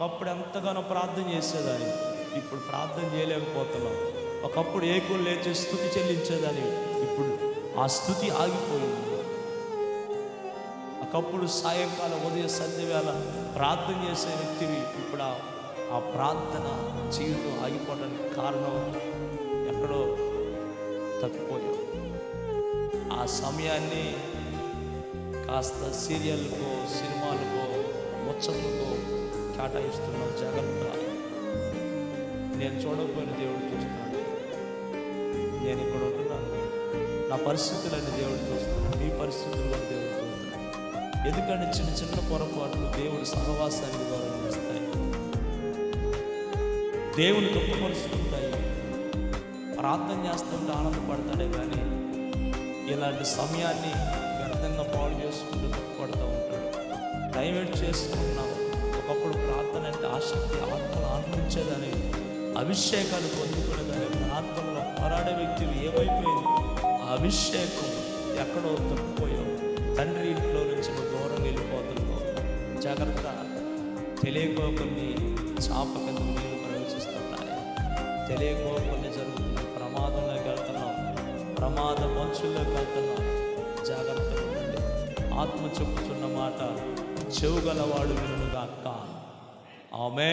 ఒకప్పుడు ఎంతగానో ప్రార్థన చేసేదాన్ని ఇప్పుడు ప్రార్థన చేయలేకపోతున్నాం. ఒకప్పుడు ఏకులు లేచి స్థుతి చెల్లించేదాన్ని ఇప్పుడు ఆ స్థుతి ఆగిపోయింది. ఒకప్పుడు సాయంకాలం ఉదయం సంధ్య వేళ ప్రార్థన చేసే వ్యక్తివి ఇప్పుడు ఆ- ఆ ప్రార్థన జీవితం ఆగిపోవడానికి కారణం ఎక్కడో తప్పిపోయాం. ఆ సమయాన్ని కాస్త సీరియల్కో సినిమాలకో ముచ్చట్లకో చాటాయిస్తున్నావు జాగ్రత్త నేను చూడకపోయిన దేవుడు చూస్తున్నాడు. నేను ఇక్కడ ఉంటున్నాను. నా పరిస్థితులని దేవుడు చూస్తున్నాడు. మీ పరిస్థితుల్లో దేవుడు చూస్తున్నాడు. ఎందుకంటే చిన్న చిన్న పొరపాట్లు దేవుడు సహవాసానికి ద్వారా చేస్తాయి. దేవుని దుఃఖపరుస్తుంటాయి ప్రార్థన చేస్తుంటే ఆనందపడతాడే కానీ ఇలాంటి సమయాన్ని వ్యర్థంగా పాడు చేసుకుంటూ దుఃఖపడుతూ ఉంటాడు. డైవర్ట్ చేసుకున్నాం ఒకప్పుడు ప్రార్థన అంటే ఆసక్తి ఆత్మను ఆనందించేదని అభిషేకాలు పొందుకునేదని ప్రార్థనలో పోరాడే వ్యక్తులు ఏమైపోయింది ఆ అభిషేకం ఎక్కడో తప్పిపోయావు తండ్రి ఇంట్లో నుంచి నువ్వు దూరం వెళ్ళిపోతున్నావు జాగ్రత్త కొన్ని చాప కింద నీళ్ళు ప్రవేశిస్తున్నాయి? తెలియకోకుండా జరుగుతున్న ప్రమాదంలోకి వెళ్తున్నాం. ప్రమాద మనుషుల్లోకి వెళ్తున్నాం. జాగ్రత్తగా ఉండండి. ఆత్మ చెప్పుతున్న మాట చెవుగలవాడు వినుగాక ఆమె